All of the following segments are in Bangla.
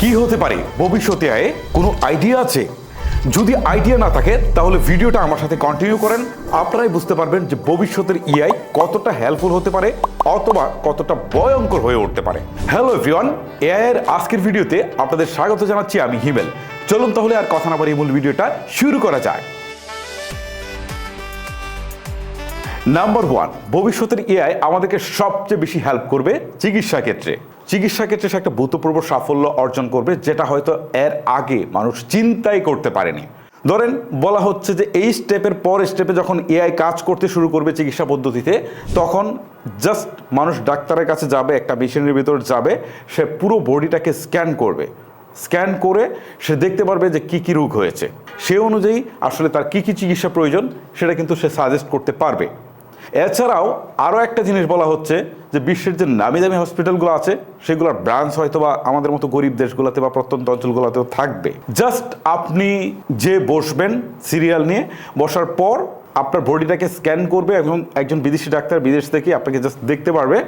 কি হতে পারে? ভবিষ্যতে আয়ে কোনো আইডিয়া আছে? যদি আইডিয়া না থাকে, তাহলে ভিডিওটা আমার সাথে কন্টিনিউ করেন। আপনারাই বুঝতে পারবেন যে ভবিষ্যতের ইআই কতটা হেল্পফুল হতে পারে অথবা কতটা ভয়ঙ্কর হয়ে উঠতে পারে। হ্যালো এভরিওয়ান এআই এর আজকের ভিডিওতে আপনাদের স্বাগত জানাচ্ছি আমি হিমেল। চলুন তাহলে আর কথা না বাড়িয়ে মূল ভিডিওটা শুরু করা যায়। নাম্বার ওয়ান ভবিষ্যতের এআই আমাদেরকে সবচেয়ে বেশি হেল্প করবে চিকিৎসা ক্ষেত্রে। চিকিৎসা ক্ষেত্রে সে একটা ভূতপূর্ব সাফল্য অর্জন করবে, যেটা হয়তো এর আগে মানুষ চিন্তাই করতে পারেনি। ধরেন, বলা হচ্ছে যে এই স্টেপের পর স্টেপে যখন এআই কাজ করতে শুরু করবে চিকিৎসা পদ্ধতিতে, তখন জাস্ট মানুষ ডাক্তারের কাছে যাবে, একটা মেশিনের ভিতর যাবে, সে পুরো বডিটাকে স্ক্যান করবে। স্ক্যান করে সে দেখতে পারবে যে কি কি রোগ হয়েছে। সে অনুযায়ী আসলে তার কি কি চিকিৎসা প্রয়োজন, সেটা কিন্তু সে সাজেস্ট করতে পারবে। এছাড়াও আরও একটা জিনিস বলা হচ্ছে যে বিশ্বের যে নামি দামি হসপিটালগুলো আছে, সেগুলোর ব্রাঞ্চ হয়তো বা আমাদের মতো গরিব দেশগুলোতে বা প্রত্যন্ত অঞ্চলগুলোতেও থাকবে। জাস্ট আপনি যে বসবেন সিরিয়াল নিয়ে, বসার পর আপনার বডিটাকে স্ক্যান করবে এবং একজন বিদেশি ডাক্তার বিদেশ থেকে আপনাকে জাস্ট দেখতে পারবে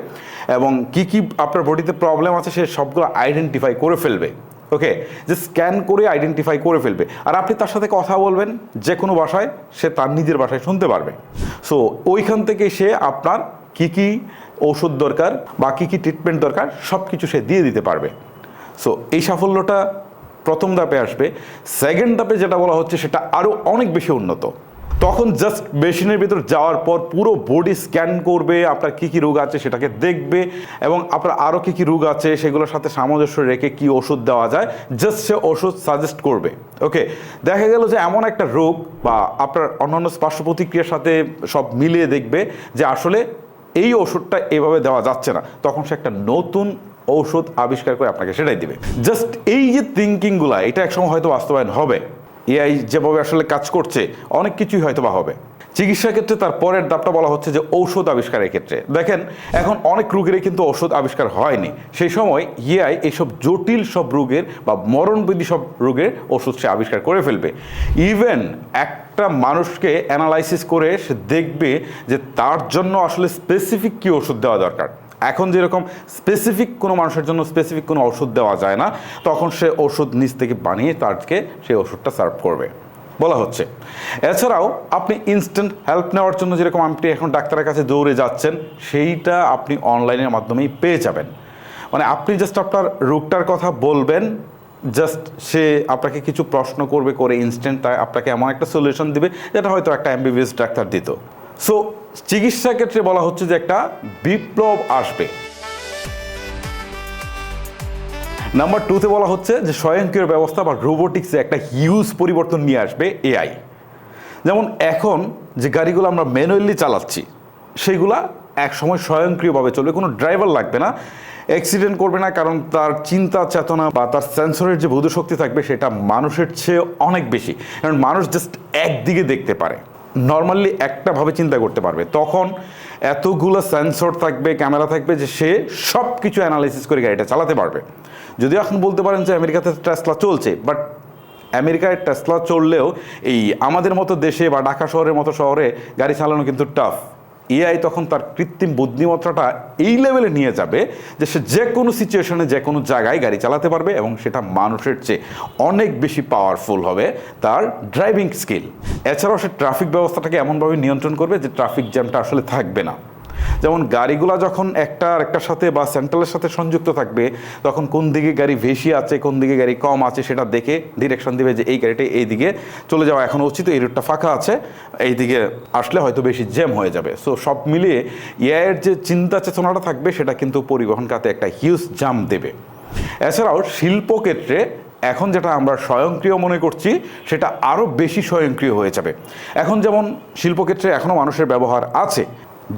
এবং কি কি আপনার বডিতে প্রবলেম আছে, সে সবগুলো আইডেন্টিফাই করে ফেলবে। ওকে, যে স্ক্যান করে আইডেন্টিফাই করে ফেলবে। আর আপনি তার সাথে কথা বলবেন, যে কোনো ভাষায়, সে তার নিজের ভাষায় শুনতে পারবে। সো ওইখান থেকে সে আপনার কি কি ওষুধ দরকার বা কী কী ট্রিটমেন্ট দরকার সব কিছু সে দিয়ে দিতে পারবে। সো এই সাফল্যটা প্রথম ধাপে আসবে। সেকেন্ড ধাপে যেটা বলা হচ্ছে, সেটা আরও অনেক বেশি উন্নত। তখন জাস্ট মেশিনের ভিতর যাওয়ার পর পুরো বডি স্ক্যান করবে, আপনার কি কি রোগ আছে সেটাকে দেখবে এবং আপনার আরও কি কি রোগ আছে সেগুলোর সাথে সামঞ্জস্য রেখে কি ওষুধ দেওয়া যায় জাস্ট সে ওষুধ সাজেস্ট করবে। ওকে দেখা গেল যে এমন একটা রোগ বা আপনার অন্যান্য পার্শ্ব প্রতিক্রিয়ার সাথে সব মিলিয়ে দেখবে যে আসলে এই ওষুধটা এভাবে দেওয়া যাচ্ছে না। তখন সে একটা নতুন ঔষধ আবিষ্কার করে আপনাকে সেটাই দিবে। জাস্ট এই যে থিঙ্কিংগুলা এটা একসময় হয়তো বাস্তবায়ন হবে। এআই যেভাবে আসলে কাজ করছে, অনেক কিছুই হয়তো বা হবে। চিকিৎসা ক্ষেত্রে তার পরের ধাপটা বলা হচ্ছে যে ঔষধ আবিষ্কারের ক্ষেত্রে। দেখেন, এখন অনেক রোগেরই কিন্তু ঔষধ আবিষ্কার হয়নি। সেই সময় ইআই এইসব জটিল সব রোগের বা মরণবিধি সব রোগের ওষুধ সে আবিষ্কার করে ফেলবে। ইভেন একটা মানুষকে অ্যানালাইসিস করে সে দেখবে যে তার জন্য আসলে স্পেসিফিক কী ওষুধ দেওয়া দরকার। এখন যেরকম স্পেসিফিক কোনো মানুষের জন্য স্পেসিফিক কোনো ওষুধ দেওয়া যায় না, তখন সে ওষুধ নিজ থেকে বানিয়ে তারকে সেই ওষুধটা সার্ভ করবে। বলা হচ্ছে। এছাড়াও আপনি ইনস্ট্যান্ট হেল্প নেওয়ার জন্য যেরকম আপনি এখন ডাক্তারের কাছে দৌড়ে যাচ্ছেন, সেইটা আপনি অনলাইনের মাধ্যমেই পেয়ে যাবেন। মানে আপনি জাস্ট আপনার রোগটার কথা বলবেন জাস্ট সে আপনাকে কিছু প্রশ্ন করবে করে ইনস্ট্যান্ট আপনাকে এমন একটা সলিউশন দিবে, যেটা হয়তো একটা এমবিবিএস ডাক্তার দিত। সো চিকিৎসা ক্ষেত্রে বলা হচ্ছে যে একটা বিপ্লব আসবে। নাম্বার টুতে বলা হচ্ছে যে স্বয়ংক্রিয় ব্যবস্থা বা রোবোটিক্সে একটা হিউজ পরিবর্তন নিয়ে আসবে এআই যেমন এখন যে গাড়িগুলো আমরা ম্যানুয়ালি চালাচ্ছি সেগুলা এক সময় স্বয়ংক্রিয়ভাবে চলবে, কোনো ড্রাইভার লাগবে না অ্যাক্সিডেন্ট করবে না, কারণ তার চিন্তা, চেতনা বা তার সেন্সরের যে বোধ শক্তি থাকবে, সেটা মানুষের চেয়ে অনেক বেশি। কারণ মানুষ জাস্ট একদিকে দেখতে পারে। নর্মালি একটাভাবে চিন্তা করতে পারবে। তখন এতগুলো সেন্সর থাকবে ক্যামেরা থাকবে যে সে সব কিছু অ্যানালাইসিস করে গাড়িটা চালাতে পারবে। যদিও এখন বলতে পারেন যে আমেরিকাতে টেসলা চলছে বাট আমেরিকায় টেসলা চললেও এই আমাদের মতো দেশে বা ঢাকা শহরের মতো শহরে গাড়ি চালানো কিন্তু টাফ এআই তখন তার কৃত্রিম বুদ্ধিমত্তাটা এই লেভেলে নিয়ে যাবে যে সে যে কোনো সিচুয়েশনে যে কোনো জায়গায় গাড়ি চালাতে পারবে এবং সেটা মানুষের চেয়ে অনেক বেশি পাওয়ারফুল হবে তার ড্রাইভিং স্কিল এছাড়াও সে ট্রাফিক ব্যবস্থাটাকে এমনভাবে নিয়ন্ত্রণ করবে যে ট্রাফিক জ্যামটা আসলে থাকবে না। যেমন গাড়িগুলো যখন একটা আর একটার সাথে বা সেন্ট্রালের সাথে সংযুক্ত থাকবে, তখন কোন দিকে গাড়ি বেশি আছে, কোন দিকে গাড়ি কম আছে সেটা দেখে ডিরেকশন দিবে যে এই গাড়িটা এই দিকে চলে যাওয়া এখন উচিত, এই রুটটা ফাঁকা আছে, এই দিকে আসলে হয়তো বেশি জ্যাম হয়ে যাবে। সো সব মিলিয়ে এর যে চিন্তা চেতনাটা থাকবে, সেটা কিন্তু পরিবহন খাতে একটা হিউজ জাম দেবে। এছাড়াও শিল্পক্ষেত্রে এখন যেটা আমরা স্বয়ংক্রিয় মনে করছি, সেটা আরও বেশি স্বয়ংক্রিয় হয়ে যাবে। এখন যেমন শিল্পক্ষেত্রে এখনও মানুষের ব্যবহার আছে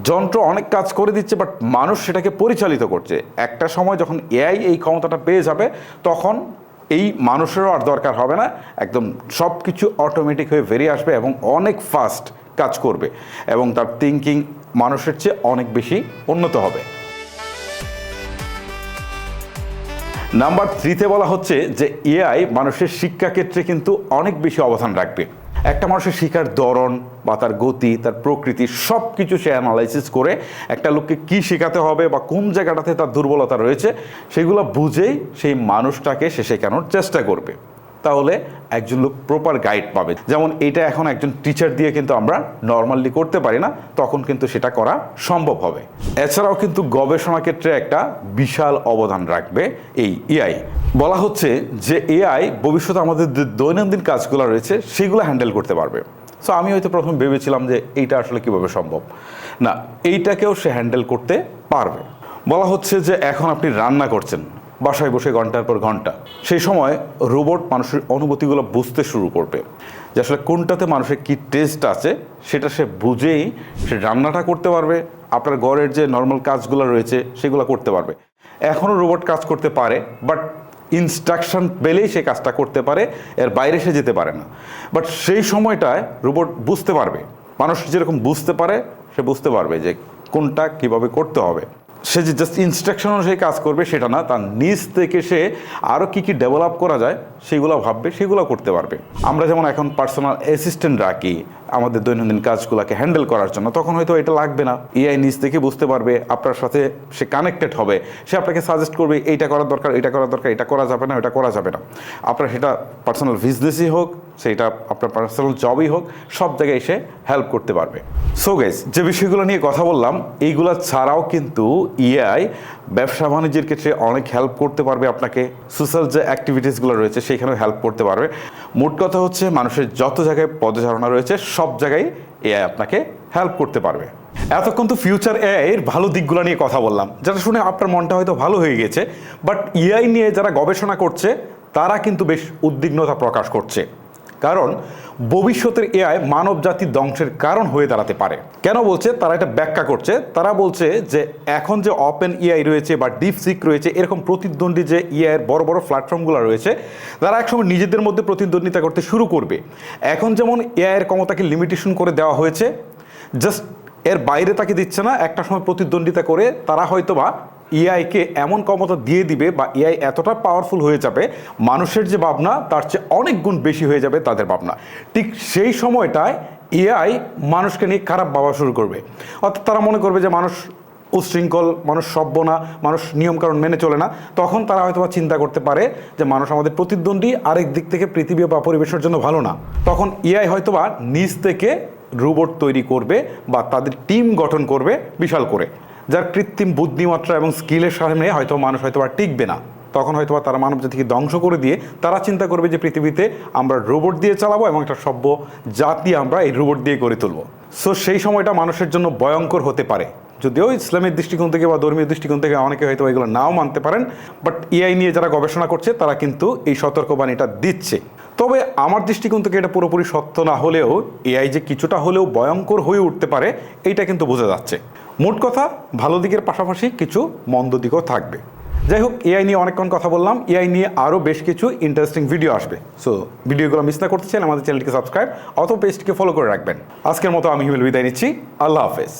যন্ত্র অনেক কাজ করে দিচ্ছে বাট মানুষ সেটাকে পরিচালিত করছে। একটা সময় যখন এআই এই ক্ষমতাটা পেয়ে যাবে, তখন এই মানুষেরও আর দরকার হবে না। একদম সব কিছু অটোমেটিক হয়ে বেরিয়ে আসবে এবং অনেক ফাস্ট কাজ করবে এবং তার থিঙ্কিং মানুষের চেয়ে অনেক বেশি উন্নত হবে। নাম্বার থ্রিতে বলা হচ্ছে যে এআই মানুষের শিক্ষাক্ষেত্রে কিন্তু অনেক বেশি অবদান রাখবে। একটা মানুষের শিকার ধরন বা তার গতি, তার প্রকৃতি সব কিছু সে অ্যানালাইসিস করে একটা লোককে কি শেখাতে হবে বা কোন জায়গাটাতে তার দুর্বলতা রয়েছে, সেগুলো বুঝেই সেই মানুষটাকে সে শেখানোর চেষ্টা করবে। তাহলে একজন লোক প্রপার গাইড পাবে। যেমন এটা এখন একজন টিচার দিয়ে কিন্তু আমরা নর্মালি করতে পারি না, তখন কিন্তু সেটা করা সম্ভব হবে। এছাড়াও কিন্তু গবেষণা ক্ষেত্রে একটা বিশাল অবদান রাখবে এই এআই বলা হচ্ছে যে এআই ভবিষ্যতে আমাদের দৈনন্দিন কাজগুলো রয়েছে, সেগুলো হ্যান্ডেল করতে পারবে। সো আমি হয়তো প্রথম ভেবেছিলাম যে এইটা আসলে কীভাবে সম্ভব। না, এইটাকেও সে হ্যান্ডেল করতে পারবে। বলা হচ্ছে যে এখন আপনি রান্না করছেন, বাসায় বসে ঘণ্টার পর ঘণ্টা, সেই সময় রোবট মানুষের অনুভূতিগুলো বুঝতে শুরু করবে। যে আসলে কোনটাতে মানুষের কী টেস্ট আছে, সেটা সে বুঝেই সে রান্নাটা করতে পারবে, আপনার ঘরের যে নর্মাল কাজগুলো রয়েছে, সেগুলো করতে পারবে। এখনও রোবট কাজ করতে পারে, বাট ইনস্ট্রাকশন পেলেই সে কাজটা করতে পারে, এর বাইরে সে যেতে পারে না। বাট সেই সময়টায় রোবট বুঝতে পারবে। মানুষ যেরকম বুঝতে পারে, সে বুঝতে পারবে যে কোনটা কীভাবে করতে হবে। সে যে জাস্ট ইনস্ট্রাকশন অনুযায়ী কাজ করবে, সেটা না। তার নিজ থেকে সে আরও কী কী ডেভেলপ করা যায়, সেগুলো ভাববে, সেগুলো করতে পারবে। আমরা যেমন এখন পার্সোনাল অ্যাসিস্ট্যান্ট রাখি, আমাদের দৈনন্দিন কাজগুলোকে হ্যান্ডেল করার জন্য, তখন হয়তো এটা লাগবে না। এআই নিজ থেকে বুঝতে পারবে, আপনার সাথে সে কানেক্টেড হবে, সে আপনাকে সাজেস্ট করবে, এইটা করার দরকার, এটা করার দরকার, এটা করা যাবে না এটা করা যাবে না। আপনার সেটা পার্সোনাল বিজনেসই হোক সেটা আপনার পার্সোনাল জবই হোক, সব জায়গায় এসে হেল্প করতে পারবে। সো গেস যে বিষয়গুলো নিয়ে কথা বললাম, এইগুলো ছাড়াও কিন্তু ইএআই ব্যবসা বাণিজ্যের ক্ষেত্রে অনেক হেল্প করতে পারবে আপনাকে। সোশ্যাল যে অ্যাক্টিভিটিসগুলো রয়েছে, সেখানেও হেল্প করতে পারবে। মোট কথা হচ্ছে, মানুষের যত জায়গায় পদচারণা রয়েছে, সব জায়গায় এআই আপনাকে হেল্প করতে পারবে। এতক্ষণ তো ফিউচার এআই এর ভালো দিকগুলো নিয়ে কথা বললাম। যেটা শুনে আপনার মনটা হয়তো ভালো হয়ে গেছে বাট এআই নিয়ে যারা গবেষণা করছে, তারা কিন্তু বেশ উদ্বিগ্নতা প্রকাশ করছে। কারণ ভবিষ্যতের এআই মানব জাতির ধ্বংসের কারণ হয়ে দাঁড়াতে পারে। কেন বলছে? তারা এটা ব্যাখ্যা করছে। তারা বলছে যে এখন যে ওপেন এআই রয়েছে বা ডিপ সিক রয়েছে, এরকম প্রতিদ্বন্দ্বী যে এআই এর বড় বড় প্ল্যাটফর্মগুলো রয়েছে, তারা একসময় নিজেদের মধ্যে প্রতিদ্বন্দ্বিতা করতে শুরু করবে। এখন যেমন এআইয়ের ক্ষমতাকে লিমিটেশন করে দেওয়া হয়েছে জাস্ট এর বাইরে তাকে দিচ্ছে না, একটা সময় প্রতিদ্বন্দ্বিতা করে তারা হয়তোবা এআইকে এমন ক্ষমতা দিয়ে দিবে বা এআই এতটা পাওয়ারফুল হয়ে যাবে, মানুষের যে ভাবনা, তার চেয়ে অনেক গুণ বেশি হয়ে যাবে তাদের ভাবনা। ঠিক সেই সময়টায় এআই মানুষকে নিয়ে খারাপ ভাবা শুরু করবে। অর্থাৎ তারা মনে করবে যে মানুষ উশৃঙ্খল মানুষ সভ্য না, মানুষ নিয়মকানুন মেনে চলে না। তখন তারা হয়তো চিন্তা করতে পারে যে মানুষ আমাদের প্রতিদ্বন্দ্বী, আরেক দিক থেকে পৃথিবী বা পরিবেশের জন্য ভালো না। তখন এআই হয়তো বা নিজ থেকে রোবট তৈরি করবে বা তাদের টিম গঠন করবে বিশাল করে। যার কৃত্রিম বুদ্ধিমাত্রা এবং স্কিলের সামনে হয়তো মানুষ হয়তো আর টিকবে না। তখন হয়তো বা তারা মানব জাতিকে ধ্বংস করে দিয়ে তারা চিন্তা করবে যে পৃথিবীতে আমরা রোবট দিয়ে চালাবো এবং একটা সভ্য জাতি আমরা এই রোবট দিয়ে গড়ে তুলবো। সো সেই সময়টা মানুষের জন্য ভয়ঙ্কর হতে পারে। যদিও ইসলামের দৃষ্টিকোণ থেকে বা ধর্মীয় দৃষ্টিকোণ থেকে অনেকে হয়তো এগুলো নাও মানতে পারেন বাট এআই নিয়ে যারা গবেষণা করছে, তারা কিন্তু এই সতর্কবাণীটা দিচ্ছে। তবে আমার দৃষ্টিকোণ থেকে এটা পুরোপুরি সত্য না হলেও এআই যে কিছুটা হলেও ভয়ঙ্কর হয়ে উঠতে পারে, এইটা কিন্তু বোঝা যাচ্ছে। মোট কথা, ভালো দিকের পাশাপাশি কিছু মন্দ দিকও থাকবে। যাই হোক এআই নিয়ে অনেকক্ষণ কথা বললাম। এআই নিয়ে আরও বেশ কিছু ইন্টারেস্টিং ভিডিও আসবে। সো ভিডিওগুলো মিস না করতে চাইলে আমাদের চ্যানেলটিকে সাবস্ক্রাইব অথবা পেজটিকে ফলো করে রাখবেন। আজকের মতো আমি হিমেল বিদায় নিচ্ছি। আল্লাহ হাফেজ।